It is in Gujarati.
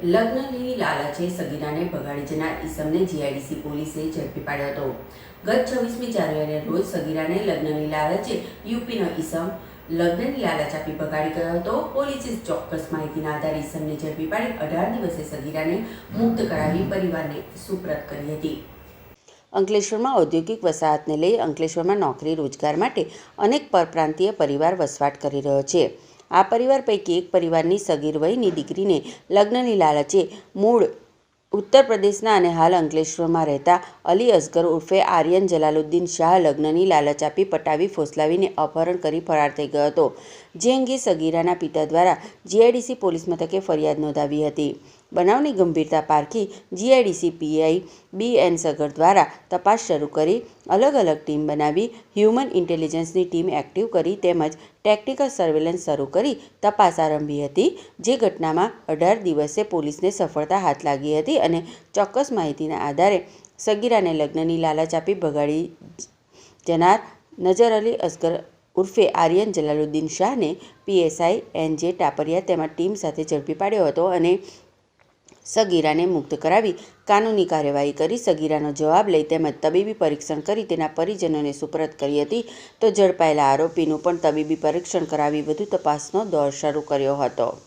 લગ્નની લાલચે સગીરાને ભગાડી જનાર ઈસમને જીઆઈડીસી પોલીસે ઝડપી પાડ્યો હતો. ગત છવ્વીસમી જાન્યુઆરીના રોજ સગીરાને લગ્નની લાલચે યુપીનો ઈસમ લગ્નની લાલચ આપી ભગાડી ગયો હતો. પોલીસે ચોક્કસ માહિતીના આધારે ઈસમને ઝડપી પાડી અઢાર દિવસે સગીરાને મુક્ત કરાવી પરિવારને સુપ્રત કરી હતી. અંકલેશ્વરમાં ઔદ્યોગિક વસાહતને લઈ અંકલેશ્વરમાં નોકરી રોજગાર માટે અનેક પરપ્રાંતીય પરિવાર વસવાટ કરી રહ્યો છે. આ પરિવાર પૈકી એક પરિવારની સગીર વયની દીકરીને લગ્નની લાલચે મૂળ ઉત્તર પ્રદેશના અને હાલ અંકલેશ્વરમાં રહેતા અલી અસગર ઉર્ફે આર્યન જલાલુદ્દીન શાહ લગ્નની લાલચ આપી પટાવી ફોસલાવીને અપહરણ કરી ફરાર થઈ ગયો હતો, જે અંગે સગીરાના પિતા દ્વારા જીઆઈડીસી પોલીસ મથકે ફરિયાદ નોંધાવી હતી. બનાવની ગંભીરતા પારખી GIDC PI B N Sagar દ્વારા તપાસ શરૂ કરી અલગ અલગ ટીમ બનાવી હ્યુમન ઇન્ટેલિજન્સની ટીમ એક્ટિવ કરી તેમજ ટેકનિકલ સર્વેલન્સ શરૂ કરી તપાસ આરંભી હતી, જે ઘટનામાં અઢાર દિવસે પોલીસને સફળતા હાથ લાગી હતી અને ચોક્કસ માહિતીના આધારે સગીરાને લગ્નની લાલચ આપી ભગાડી જનાર નજર અલી અસગર ઉર્ફે આર્યન જલાલુદ્દીન શાહને પીએસઆઈ એન જે ટાપરિયા તેમજ ટીમ સાથે ઝડપી પાડ્યો હતો અને સગીરાને મુક્ત કરાવી કાનૂની કાર્યવાહી કરી સગીરાનો જવાબ લઈ તેમજ તબીબી પરીક્ષણ કરી તેના પરિજનોને સુપરત કરી હતી. તો ઝડપાયેલા આરોપીનું પણ તબીબી પરીક્ષણ કરાવી વધુ તપાસનો દોર શરૂ કર્યો હતો.